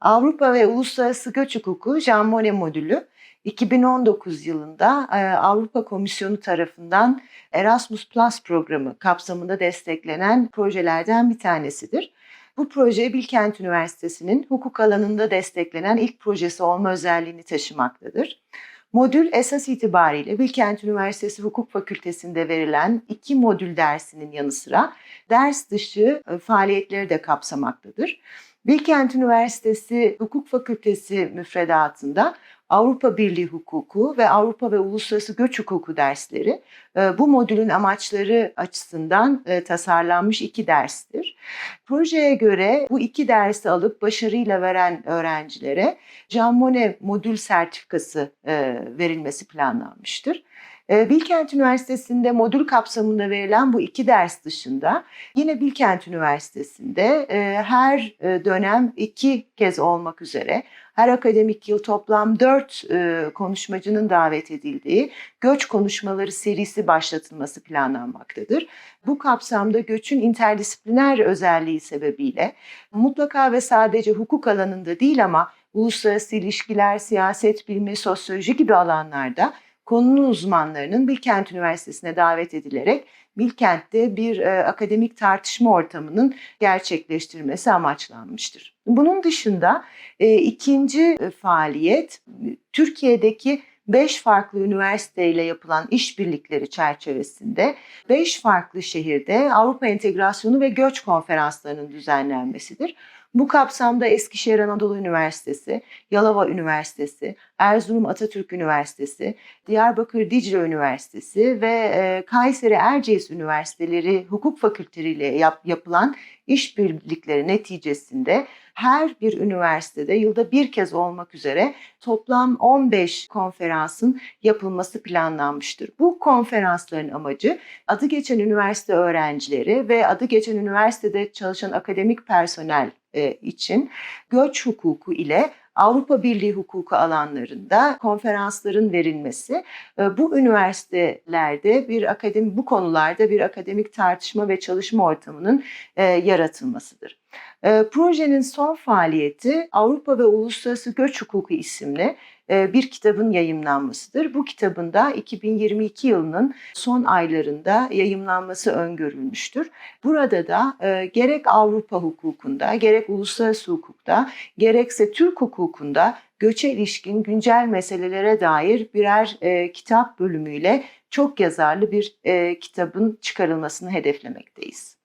Avrupa ve Uluslararası Göç Hukuku Jean Monnet modülü 2019 yılında e, Avrupa Komisyonu tarafından Erasmus Plus programı kapsamında desteklenen projelerden bir tanesidir. Bu proje Bilkent Üniversitesi'nin hukuk alanında desteklenen ilk projesi olma özelliğini taşımaktadır. Modül esas itibariyle Bilkent Üniversitesi Hukuk Fakültesi'nde verilen iki modül dersinin yanı sıra ders dışı e, faaliyetleri de kapsamaktadır. Bilkent Üniversitesi Hukuk Fakültesi müfredatında Avrupa Birliği Hukuku ve Avrupa ve Uluslararası Göç Hukuku dersleri e, bu modülün amaçları açısından e, tasarlanmış iki derstir. Projeye göre bu iki dersi alıp başarıyla veren öğrencilere Jean Monnet modül sertifikası e, verilmesi planlanmıştır. E, Bilkent Üniversitesi'nde modül kapsamında verilen bu iki ders dışında yine Bilkent Üniversitesi'nde e, her e, dönem iki kez olmak üzere her akademik yıl toplam dört e, konuşmacının davet edildiği göç konuşmaları serisi başlatılması planlanmaktadır. Bu kapsamda göçün interdisipliner özelliği sebebiyle mutlaka ve sadece hukuk alanında değil ama uluslararası ilişkiler, siyaset bilimi, sosyoloji gibi alanlarda konunun uzmanlarının Bilkent Üniversitesi'ne davet edilerek Bilkent'te bir e, akademik tartışma ortamının gerçekleştirilmesi amaçlanmıştır. Bunun dışında e, ikinci e, faaliyet Türkiye'deki 5 farklı üniversiteyle yapılan işbirlikleri çerçevesinde 5 farklı şehirde Avrupa Entegrasyonu ve Göç Konferanslarının düzenlenmesidir. Bu kapsamda Eskişehir Anadolu Üniversitesi, Yalova Üniversitesi, Erzurum Atatürk Üniversitesi, Diyarbakır Dicle Üniversitesi ve e, Kayseri Erciyes Üniversiteleri hukuk fakülteleriyle yap, yapılan işbirlikleri neticesinde her bir üniversitede yılda bir kez olmak üzere toplam 15 konferansın yapılması planlanmıştır. Bu konferansların amacı adı geçen üniversite öğrencileri ve adı geçen üniversitede çalışan akademik personel e, için göç hukuku ile Avrupa Birliği hukuku alanlarında konferansların verilmesi e, bu üniversitelerde bir akademi bu konularda bir akademik tartışma ve çalışma ortamının e, yaratılmasıdır. E, projenin son faaliyeti Avrupa ve Uluslararası Göç Hukuku isimli bir kitabın yayımlanmasıdır. Bu kitabın da 2022 yılının son aylarında yayımlanması öngörülmüştür. Burada da gerek Avrupa hukukunda, gerek uluslararası hukukta, gerekse Türk hukukunda göçe ilişkin güncel meselelere dair birer kitap bölümüyle çok yazarlı bir kitabın çıkarılmasını hedeflemekteyiz.